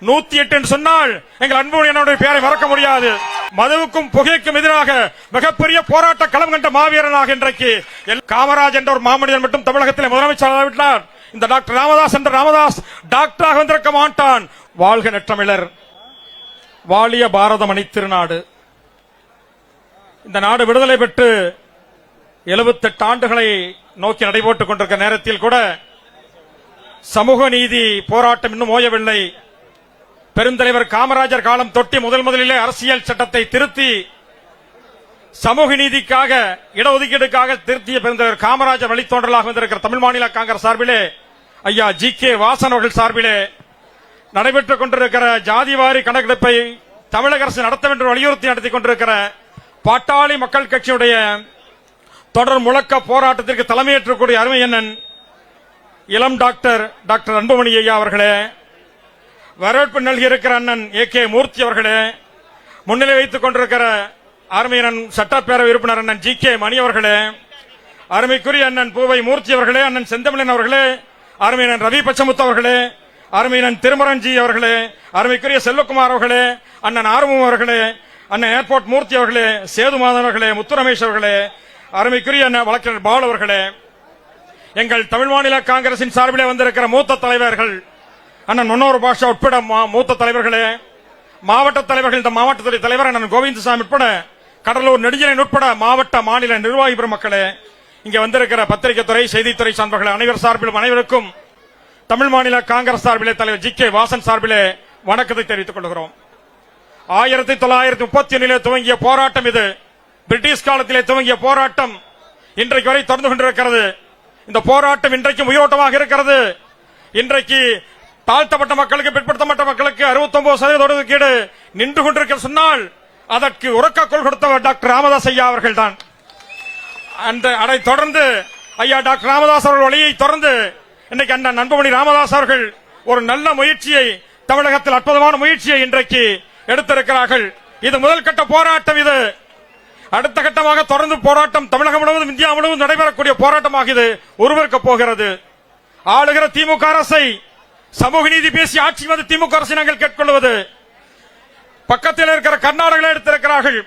நூத்தி எட்டு சொன்னால் எங்கள் அன்புடைய பெயரை மறக்க முடியாது. மதுவுக்கும் புகைக்கும் எதிராக மிகப்பெரிய போராட்ட களம் கண்ட மாவீரனாக இன்றைக்கு எல்- காமராஜ் என்ற ஒரு மாமனிதன் மட்டும் தமிழகத்தில் முதலமைச்சர் விட்டார். இந்த டாக்டர் ராமதாஸ் என்ற ராமதாஸ் டாக்டராக வந்திருக்க மாட்டான். வாழ்க நெற்றமிழர். வாழிய பாரதம் அணித்திருநாடு இந்த நாடு விடுதலை பெற்று 78 ஆண்டுகளை நோக்கி நடைபோட்டுக் கொண்டிருக்க நேரத்தில் கூட சமூக நீதி போராட்டம் இன்னும் ஓயவில்லை. பெருந்தலைவர் காமராஜர் காலம் தொட்டி முதல் முதலிலே அரசியல் சட்டத்தை திருத்தி சமூக நீதிக்காக இடஒதுக்கீடுக்காக திருத்திய பெருந்தலைவர் காமராஜர் வழித்தோன்றலாக வந்திருக்கிற தமிழ் மாநில காங்கிரஸ் சார்பிலே ஐயா ஜி கே வாசன் அவர்கள் சார்பிலே நடைபெற்றுக் கொண்டிருக்கிற ஜாதிவாரி கணக்கெடுப்பை தமிழக அரசு நடத்த வேண்டும் வலியுறுத்தி நடத்தி கொண்டிருக்கிற பாட்டாளி மக்கள் கட்சியுடைய தொடர் முழக்க போராட்டத்திற்கு தலைமையேற்றக்கூடிய அருமை இளம் டாக்டர் டாக்டர் அன்புமணி ஐயா அவர்களே வரவேற்பு நல்கியிருக்கிற அண்ணன் ஏ கே மூர்த்தி அவர்களே முன்னிலை வைத்துக் கொண்டிருக்கிற அருமையண்ணன் சட்டப்பேரவை உறுப்பினர் அண்ணன் ஜி கே மணி அவர்களே அருமைக்குரிய அண்ணன் பூவை மூர்த்தி அவர்களே அண்ணன் செந்தமிழன் அவர்களே அருமையன் ரவி பச்சமுத்து அவர்களே அருமையன் திருமரஞ்சி அவர்களே அருமைக்குரிய செல்வகுமார் அவர்களே அண்ணன் ஆர்வம் அவர்களே அண்ணன் ஏர்போர்ட் மூர்த்தி அவர்களே சேதுமாதன் அவர்களே முத்து ரமேஷ் அவர்களே அருமைக்குரிய அண்ணன் வழக்கறிஞர் பால் அவர்களே எங்கள் தமிழ் மாநில காங்கிரசின் சார்பிலே வந்திருக்கிற மூத்த தலைவர்கள் அண்ணன் மன்னோர் பாஷா உட்பட மா- மூத்த தலைவர்களே மாவட்ட தலைவர்கள் இந்த மாவட்டத்துடைய தலைவர் அண்ணன் கோவிந்தசாமி உட்பட கடலூர் நெடுஞ்சலின் உட்பட மாவட்ட மாநில நிர்வாகி பெருமக்களே இங்க வந்திருக்கிற பத்திரிகைத்துறை செய்தித்துறை சார்பர்கள் அனைவர் சார்பிலும் அனைவருக்கும் தமிழ் மாநில காங்கிரஸ் சார்பிலே தலைவர் ஜி கே வாசன் சார்பிலே வணக்கத்தை தெரிவித்துக் கொள்கிறோம். ஆயிரத்தி தொள்ளாயிரத்தி முப்பத்தி ஒன்னிலே துவங்கிய போராட்டம் இது. பிரிட்டிஷ் காலத்திலே துவங்கிய போராட்டம் இன்றைக்கு வரை தொடர்ந்து கொண்டிருக்கிறது. இந்த போராட்டம் இன்றைக்கும் உயிரோட்டமாக இருக்கிறது. இன்றைக்கு தாழ்த்தப்பட்ட மக்களுக்கு பிற்படுத்தப்பட்ட மக்களுக்கு 69% சதவீத ஒதுக்கீடு நின்று கொண்டிருக்க சொன்னால் அதற்கு உறக்க கொள் கொடுத்தவர் டாக்டர் ராமதாஸ் ஐயா அவர்கள் தான் அந்த அதை தொடர்ந்து ஐயா டாக்டர் ராமதாஸ் அவர்கள் வழியை தொடர்ந்து இன்னைக்கு அந்த நண்பமணி ராமதாஸ் அவர்கள் ஒரு நல்ல முயற்சியை தமிழகத்தில் அற்புதமான முயற்சியை இன்றைக்கு எடுத்திருக்கிறார்கள். இது முதல் கட்ட போராட்டம் இது. அடுத்த கட்டமாக தொடர்ந்து போராட்டம் தமிழகம் முழுவதும் இந்தியா முழுவதும் நடைபெறக்கூடிய போராட்டமாக இது உருவெடுக்க போகிறது. ஆளுகிற திமுக அரசை சமூக நீதி பேசி ஆட்சி வந்து திமுக அரசு நாங்கள் கேட்கொள்வது. பக்கத்தில் இருக்கிற கர்நாடகாவில் எடுத்திருக்கிறார்கள்.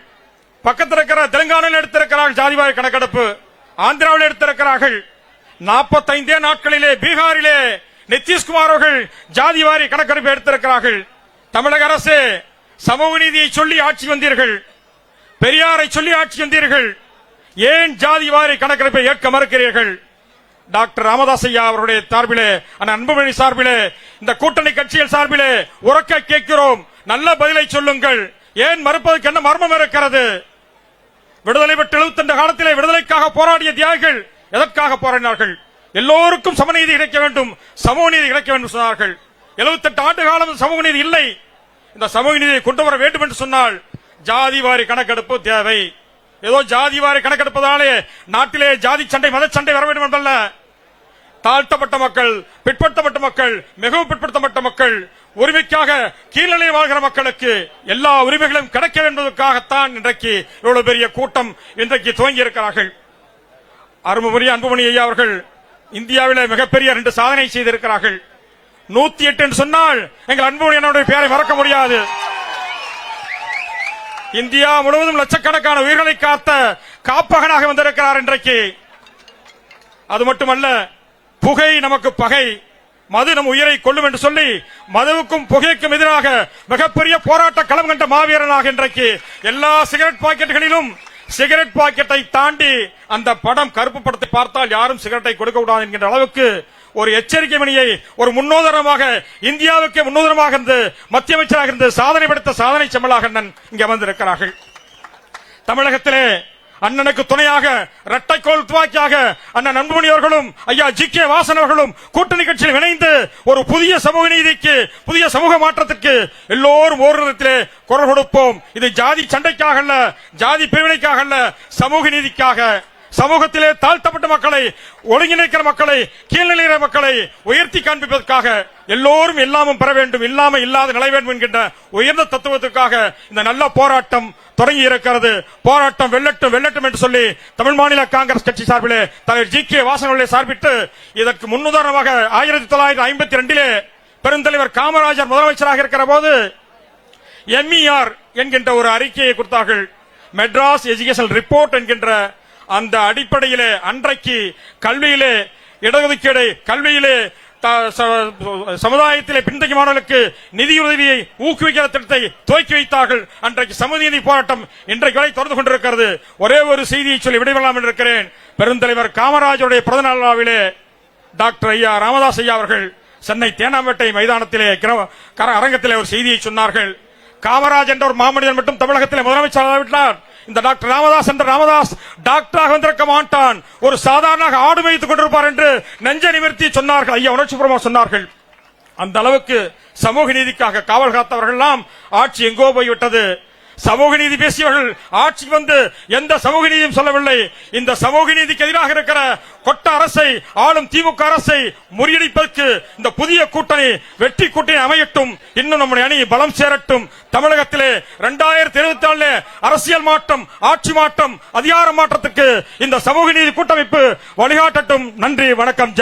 பக்கத்தில் இருக்கிற தெலுங்கானாவில் எடுத்திருக்கிறார்கள் ஜாதிவாரி கணக்கெடுப்பு. ஆந்திராவில் எடுத்திருக்கிறார்கள். நாற்பத்தைந்தே நாட்களிலே பீகாரிலே நிதிஷ்குமார் அவர்கள் ஜாதிவாரி கணக்கெடுப்பு எடுத்திருக்கிறார்கள். தமிழக அரசு சமூக நீதியை சொல்லி ஆட்சி வந்தீர்கள். பெரியாரை சொல்லி ஆட்சி வந்தீர்கள். ஏன் ஜாதிவாரி கணக்கெடுப்பை ஏற்க மறுக்கிறீர்கள்? டாக்டர் ராமதாஸ் ஐயா அவருடைய சார்பிலே அன்புமணி சார்பிலே இந்த கூட்டணி கட்சிகள் சார்பிலே உறக்க கேட்கிறோம். நல்ல பதிலை சொல்லுங்கள். ஏன் மறுப்பதற்கு என்ன மர்மம் இருக்கிறது? விடுதலை பெற்று 72 காலத்திலே விடுதலைக்காக போராடிய தியாகிகள் எதற்காக போராடினார்கள்? எல்லோருக்கும் சமநீதி கிடைக்க வேண்டும். சமூக நீதி கிடைக்க வேண்டும் சொன்னார்கள். 78 ஆண்டு காலம் சமூக நீதி இல்லை. இந்த சமூக நீதியை கொண்டு வர வேண்டும் என்று சொன்னால் ஜாதி வாரி கணக்கெடுப்பு தேவை. ஏதோ ஜாதி வாரி கணக்கெடுப்பதாலே நாட்டிலே ஜாதி சண்டை மத சண்டை வர வேண்டும் என்றல்ல. தாழ்த்தப்பட்ட மக்கள் பிற்படுத்தப்பட்ட மக்கள் மிகவும் பிற்படுத்தப்பட்ட மக்கள் உரிமைக்காக கீழ்நிலையில் வாழ்கிற மக்களுக்கு எல்லா உரிமைகளும் கிடைக்க என்பதற்காகத்தான் இன்றைக்கு இவ்வளவு பெரிய கூட்டம் இன்றைக்கு துவங்கி இருக்கிறார்கள் அருமபுரி அன்புமணி ஐயா அவர்கள் இந்தியாவில் மிகப்பெரிய ரெண்டு சாதனை செய்திருக்கிறார்கள். நூத்தி எட்டு என்று சொன்னால் எங்கள் அன்புமணி என்னுடைய பெயரை மறக்க முடியாது. இந்தியா முழுவதும் லட்சக்கணக்கான உயிர்களை காத்த காப்பகனாக வந்திருக்கிறார் இன்றைக்கு. அது மட்டுமல்ல புகை நமக்கு பகை. மது நம் உயிரை கொள்ளும் என்று சொல்லி மதுவுக்கும் புகைக்கும் எதிராக மிகப்பெரிய போராட்ட களம் கண்ட மாவீரனாக இன்றைக்கு எல்லா சிகரெட் பாக்கெட்டுகளிலும் சிகரெட் பாக்கெட்டை தாண்டி அந்த படம் கருப்பு படத்தை பார்த்தால் யாரும் சிகரெட்டை கொடுக்க கூடாது என்கின்ற அளவுக்கு ஒரு எச்சரிக்கை மணியை ஒரு முன்னோதரமாக இந்தியாவுக்கு முன்னோதரமாக இருந்து மத்திய அமைச்சராக இருந்து சாதனை படுத்த சாதனை செம்மலாக இங்க இங்கே வந்திருக்கிறார்கள் தமிழகத்திலே அண்ணனுக்கு துணையாக இரட்டைக்கோள் துவாக்கியாக அண்ணன் அன்புமணி அவர்களும் ஐயா ஜி கே வாசன் அவர்களும் கூட்டணி கட்சியில் இணைந்து ஒரு புதிய சமூக நீதிக்கு புதிய சமூக மாற்றத்திற்கு எல்லோரும் ஓரிடத்திலே குரல் கொடுப்போம். இது ஜாதி சண்டைக்காக அல்ல ஜாதி பிரிவினைக்காக அல்ல சமூக நீதிக்காக. சமூகத்திலே தாழ்த்தப்பட்ட மக்களை ஒருங்கிணைக்கிற மக்களை கீழ்நிலைகிற மக்களை உயர்த்தி காண்பிப்பதற்காக எல்லோரும் எல்லாமும் பெற வேண்டும். இல்லாம இல்லாத நிலை வேண்டும் என்கின்ற உயர்ந்த தத்துவத்துக்காக இந்த நல்ல போராட்டம் தொடங்கி இருக்கிறது. போராட்டம் வெள்ளட்டும் வெள்ளட்டும் என்று சொல்லி தமிழ் மாநில காங்கிரஸ் கட்சி சார்பிலே தலைவர் ஜி கே வாசன் சார்பிட்டு இதற்கு முன்னுதாரணமாக ஆயிரத்தி தொள்ளாயிரத்தி ஐம்பத்தி ரெண்டிலே பெருந்தலைவர் காமராஜர் முதலமைச்சராக இருக்கிற போது எம்இஆர் என்கின்ற ஒரு அறிக்கையை கொடுத்தார்கள். மெட்ராஸ் எஜுகேஷன் ரிப்போர்ட் என்கின்ற அந்த அடிப்படையிலே அன்றைக்கு கல்வியிலே இடஒதுக்கீடு கல்வியிலே த- ச- சமுதாயத்திலே பின்தங்கிய மாணவர்களுக்கு நிதியுதவியை ஊக்குவிக்கிற திட்டத்தை துவக்கி வைத்தார்கள். அன்றைக்கு சமூக நீதி போராட்டம் இன்றைக்கு வரை தொடர்ந்து கொண்டிருக்கிறது. ஒரே ஒரு செய்தியை சொல்லி விடைபெறலாம் என்று இருக்கிறேன். பெருந்தலைவர் காமராஜருடைய பிறந்த நாள் விழாவிலே டாக்டர் ஐயா ராமதாஸ் ஐயா அவர்கள் சென்னை தேனாம்பேட்டை மைதானத்திலே கிர- கர- அரங்கத்திலே ஒரு செய்தியை சொன்னார்கள். காமராஜ் என்ற ஒரு மாமனிதன் மட்டும் தமிழகத்தில் முதலமைச்சர் விட்டார். இந்த டாக்டர் ராமதாஸ் என்ற ராமதாஸ் டாக்டராக வந்திருக்க மாட்டான். ஒரு சாதாரண ஆடு வைத்துக் கொண்டிருப்பார் என்று நெஞ்ச நிமிர்த்தி சொன்னார்கள். ஐயா உணர்ச்சிபூர்வமா சொன்னார்கள். அந்த அளவுக்கு சமூக நீதிக்காக காவல் காத்தவர்கள் எல்லாம் ஆட்சி எங்கோ போய்விட்டது. சமூக நீதி பேசியவர்கள் ஆட்சிக்கு வந்து எந்த சமூக நீதியும் சொல்லவில்லை. இந்த சமூக நீதிக்கு எதிராக இருக்கிற கொட்ட அரசை ஆளும் திமுக அரசை முறியடிப்பதற்கு இந்த புதிய கூட்டணி வெற்றி கூட்டணி அமையட்டும். இன்னும் நம்முடைய அணி பலம் சேரட்டும். தமிழகத்திலே இரண்டாயிரத்தி இருபத்தி நாலு அரசியல் மாற்றம் ஆட்சி மாற்றம் அதிகார மாற்றத்துக்கு இந்த சமூக நீதி கூட்டமைப்பு வழிகாட்டட்டும். நன்றி வணக்கம்.